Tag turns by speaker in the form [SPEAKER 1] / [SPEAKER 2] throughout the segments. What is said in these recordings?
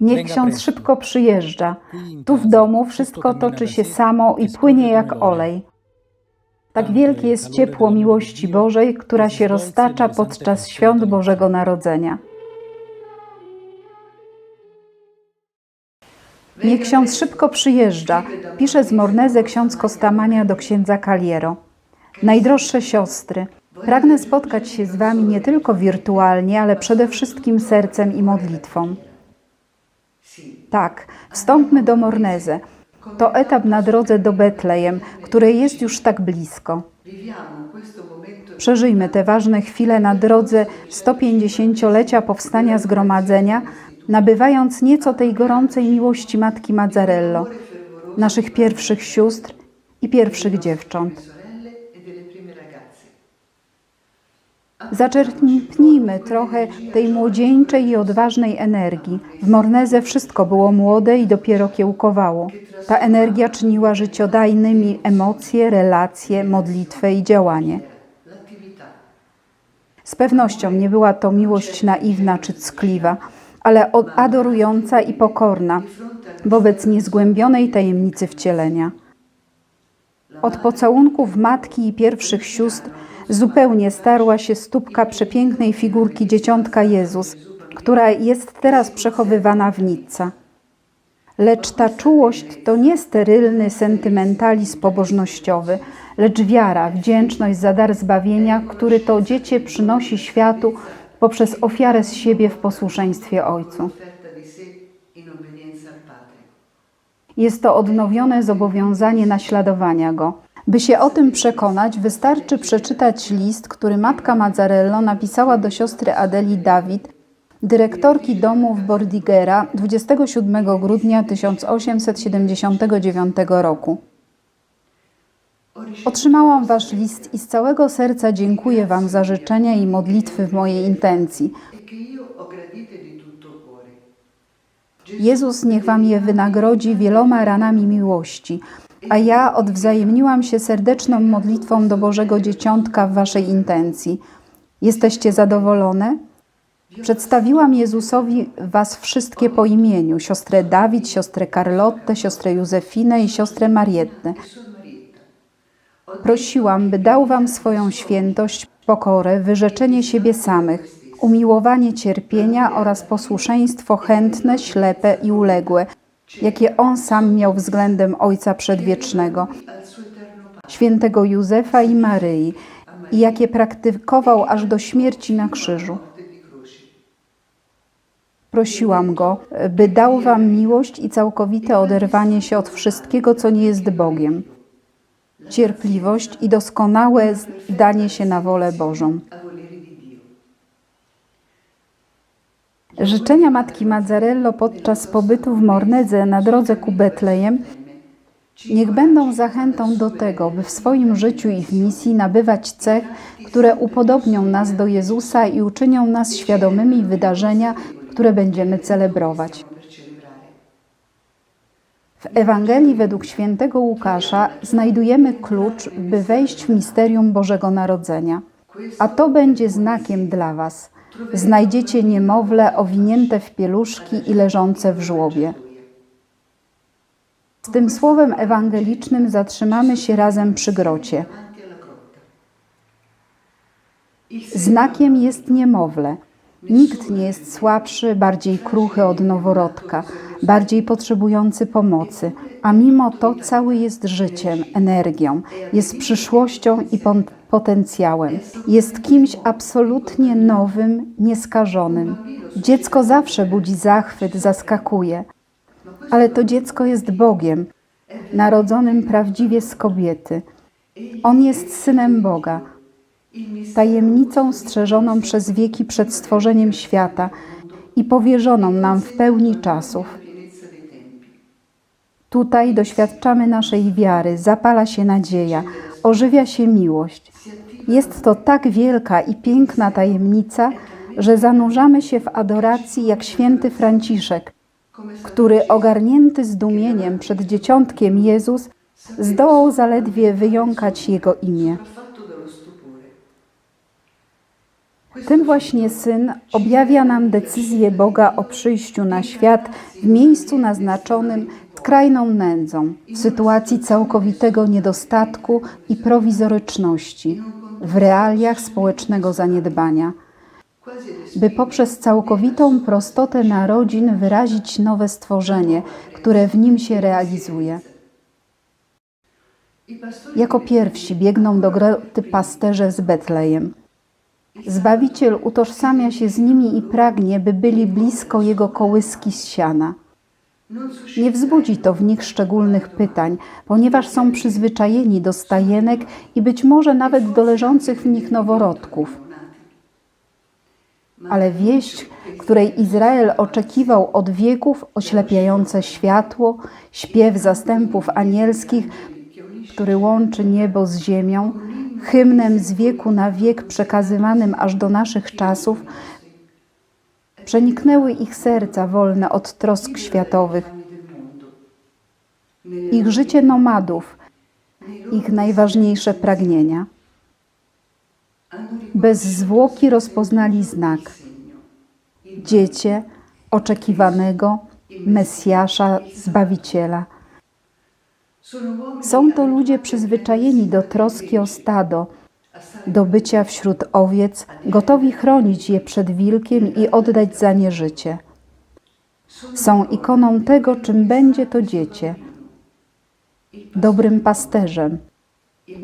[SPEAKER 1] Niech ksiądz szybko przyjeżdża. Tu w domu wszystko toczy się samo i płynie jak olej. Tak wielkie jest ciepło miłości Bożej, która się roztacza podczas świąt Bożego Narodzenia. Niech ksiądz szybko przyjeżdża, pisze z Morneze ksiądz Kostamania do księdza Kaliero. Najdroższe siostry, pragnę spotkać się z wami nie tylko wirtualnie, ale przede wszystkim sercem i modlitwą. Tak, wstąpmy do Morneze. To etap na drodze do Betlejem, które jest już tak blisko. Przeżyjmy te ważne chwile na drodze 150-lecia powstania zgromadzenia, nabywając nieco tej gorącej miłości Matki Mazzarello, naszych pierwszych sióstr i pierwszych dziewcząt. Zaczerpnijmy trochę tej młodzieńczej i odważnej energii. W Morneze wszystko było młode i dopiero kiełkowało. Ta energia czyniła życiodajnymi emocje, relacje, modlitwę i działanie. Z pewnością nie była to miłość naiwna czy ckliwa, ale adorująca i pokorna wobec niezgłębionej tajemnicy wcielenia. Od pocałunków matki i pierwszych sióstr zupełnie starła się stópka przepięknej figurki dzieciątka Jezus, która jest teraz przechowywana w Nicca. Lecz ta czułość to nie sterylny sentymentalizm pobożnościowy, lecz wiara, wdzięczność za dar zbawienia, który to dziecię przynosi światu poprzez ofiarę z siebie w posłuszeństwie Ojcu. Jest to odnowione zobowiązanie naśladowania Go. By się o tym przekonać, wystarczy przeczytać list, który matka Mazzarello napisała do siostry Adeli Dawid, dyrektorki domu w Bordighera 27 grudnia 1879 roku. Otrzymałam Wasz list i z całego serca dziękuję Wam za życzenia i modlitwy w mojej intencji. Jezus niech Wam je wynagrodzi wieloma ranami miłości, a ja odwzajemniłam się serdeczną modlitwą do Bożego Dzieciątka w Waszej intencji. Jesteście zadowolone? Przedstawiłam Jezusowi Was wszystkie po imieniu, siostrę Dawid, siostrę Carlottę, siostrę Józefinę i siostrę Mariettę. Prosiłam, by dał Wam swoją świętość, pokorę, wyrzeczenie siebie samych, umiłowanie cierpienia oraz posłuszeństwo chętne, ślepe i uległe, jakie On sam miał względem Ojca Przedwiecznego, świętego Józefa i Maryi, i jakie praktykował aż do śmierci na krzyżu. Prosiłam Go, by dał Wam miłość i całkowite oderwanie się od wszystkiego, co nie jest Bogiem, cierpliwość i doskonałe zdanie się na wolę Bożą. Życzenia matki Mazzarello podczas pobytu w Mornedze na drodze ku Betlejem niech będą zachętą do tego, by w swoim życiu i w misji nabywać cech, które upodobnią nas do Jezusa i uczynią nas świadomymi wydarzenia, które będziemy celebrować. W Ewangelii według świętego Łukasza znajdujemy klucz, by wejść w misterium Bożego Narodzenia. A to będzie znakiem dla Was. Znajdziecie niemowlę owinięte w pieluszki i leżące w żłobie. Z tym słowem ewangelicznym zatrzymamy się razem przy grocie. Znakiem jest niemowlę. Nikt nie jest słabszy, bardziej kruchy od noworodka, bardziej potrzebujący pomocy, a mimo to cały jest życiem, energią, jest przyszłością i potencjałem. Jest kimś absolutnie nowym, nieskażonym. Dziecko zawsze budzi zachwyt, zaskakuje, ale to dziecko jest Bogiem, narodzonym prawdziwie z kobiety. On jest synem Boga, tajemnicą strzeżoną przez wieki przed stworzeniem świata i powierzoną nam w pełni czasów. Tutaj doświadczamy naszej wiary, zapala się nadzieja, ożywia się miłość. Jest to tak wielka i piękna tajemnica, że zanurzamy się w adoracji jak święty Franciszek, który ogarnięty zdumieniem przed dzieciątkiem Jezus zdołał zaledwie wyjąkać jego imię. Ten właśnie Syn objawia nam decyzję Boga o przyjściu na świat w miejscu naznaczonym skrajną nędzą, w sytuacji całkowitego niedostatku i prowizoryczności, w realiach społecznego zaniedbania, by poprzez całkowitą prostotę narodzin wyrazić nowe stworzenie, które w nim się realizuje. Jako pierwsi biegną do groty pasterze z Betlejem. Zbawiciel utożsamia się z nimi i pragnie, by byli blisko jego kołyski z siana. Nie wzbudzi to w nich szczególnych pytań, ponieważ są przyzwyczajeni do stajenek i być może nawet do leżących w nich noworodków. Ale wieść, której Izrael oczekiwał od wieków, oślepiające światło, śpiew zastępów anielskich, który łączy niebo z ziemią, hymnem z wieku na wiek przekazywanym aż do naszych czasów, przeniknęły ich serca wolne od trosk światowych, ich życie nomadów, ich najważniejsze pragnienia. Bez zwłoki rozpoznali znak. Dziecię oczekiwanego Mesjasza, Zbawiciela. Są to ludzie przyzwyczajeni do troski o stado, do bycia wśród owiec, gotowi chronić je przed wilkiem i oddać za nie życie. Są ikoną tego, czym będzie to dziecię, dobrym pasterzem,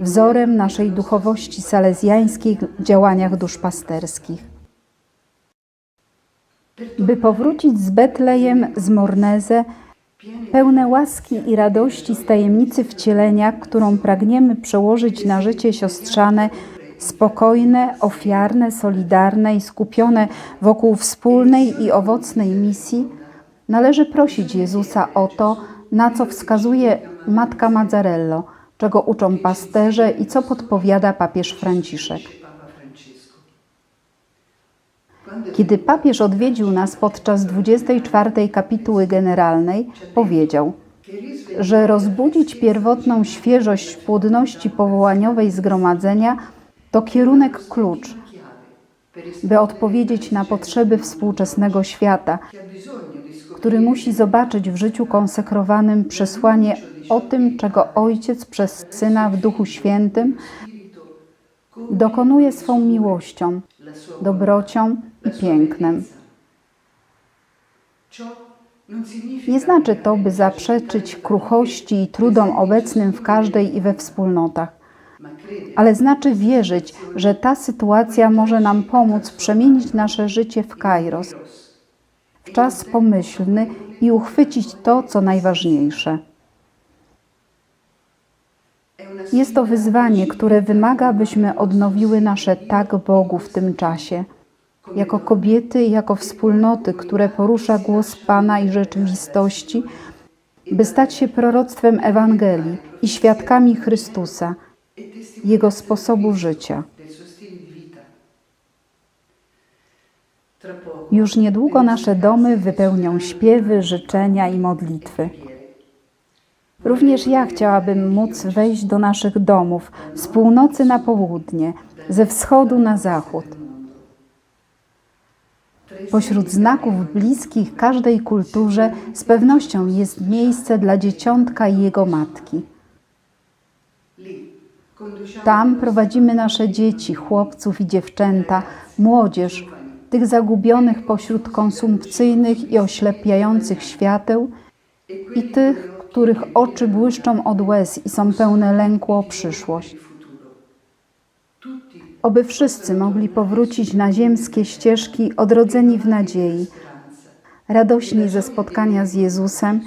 [SPEAKER 1] wzorem naszej duchowości salezjańskiej w działaniach duszpasterskich. By powrócić z Betlejem, z Morneze, pełne łaski i radości z tajemnicy wcielenia, którą pragniemy przełożyć na życie siostrzane, spokojne, ofiarne, solidarne i skupione wokół wspólnej i owocnej misji, należy prosić Jezusa o to, na co wskazuje Matka Mazzarello, czego uczą pasterze i co podpowiada papież Franciszek. Kiedy papież odwiedził nas podczas 24 kapituły generalnej, powiedział, że rozbudzić pierwotną świeżość płodności powołaniowej zgromadzenia to kierunek klucz, by odpowiedzieć na potrzeby współczesnego świata, który musi zobaczyć w życiu konsekrowanym przesłanie o tym, czego Ojciec przez Syna w Duchu Świętym dokonuje swą miłością, dobrocią i pięknem. Nie znaczy to, by zaprzeczyć kruchości i trudom obecnym w każdej i we wspólnotach, ale znaczy wierzyć, że ta sytuacja może nam pomóc przemienić nasze życie w kairos, w czas pomyślny i uchwycić to, co najważniejsze. Jest to wyzwanie, które wymaga, byśmy odnowiły nasze tak Bogu w tym czasie. Jako kobiety, jako wspólnoty, które porusza głos Pana i rzeczywistości, by stać się proroctwem Ewangelii i świadkami Chrystusa, Jego sposobu życia. Już niedługo nasze domy wypełnią śpiewy, życzenia i modlitwy. Również ja chciałabym móc wejść do naszych domów z północy na południe, ze wschodu na zachód. Pośród znaków bliskich każdej kulturze z pewnością jest miejsce dla dzieciątka i jego matki. Tam prowadzimy nasze dzieci, chłopców i dziewczęta, młodzież, tych zagubionych pośród konsumpcyjnych i oślepiających świateł i tych, których oczy błyszczą od łez i są pełne lęku o przyszłość. Oby wszyscy mogli powrócić na ziemskie ścieżki odrodzeni w nadziei, radośni ze spotkania z Jezusem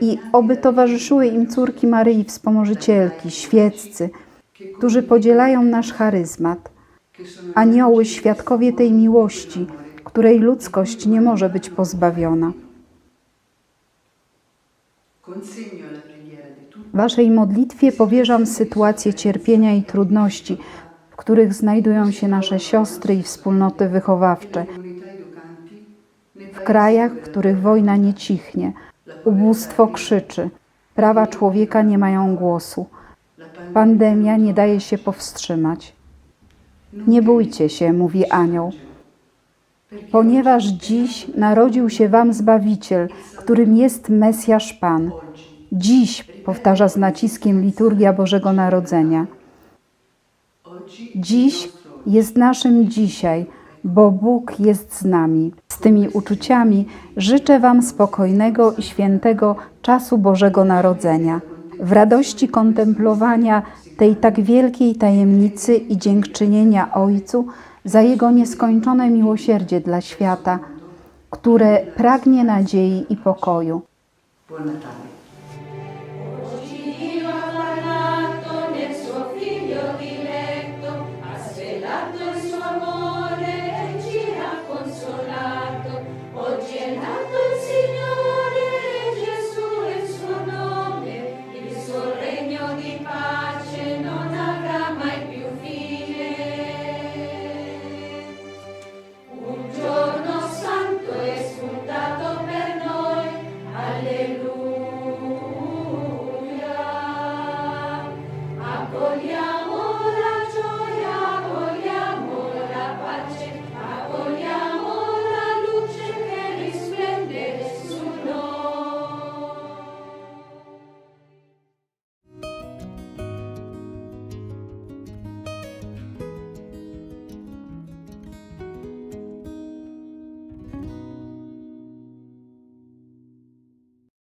[SPEAKER 1] i oby towarzyszyły im córki Maryi Wspomożycielki, świeccy, którzy podzielają nasz charyzmat, anioły, świadkowie tej miłości, której ludzkość nie może być pozbawiona. Waszej modlitwie powierzam sytuacje cierpienia i trudności, których znajdują się nasze siostry i wspólnoty wychowawcze, w krajach, w których wojna nie cichnie, ubóstwo krzyczy, prawa człowieka nie mają głosu,
[SPEAKER 2] pandemia
[SPEAKER 1] nie daje się powstrzymać. Nie bójcie się, mówi anioł, ponieważ dziś narodził się wam Zbawiciel, którym jest Mesjasz Pan. Dziś, powtarza z naciskiem liturgia Bożego Narodzenia. Dziś jest naszym dzisiaj, bo Bóg jest z nami. Z tymi uczuciami życzę Wam spokojnego i świętego czasu Bożego Narodzenia, w radości kontemplowania tej tak wielkiej tajemnicy i dziękczynienia Ojcu za Jego nieskończone miłosierdzie dla świata, które pragnie nadziei i pokoju.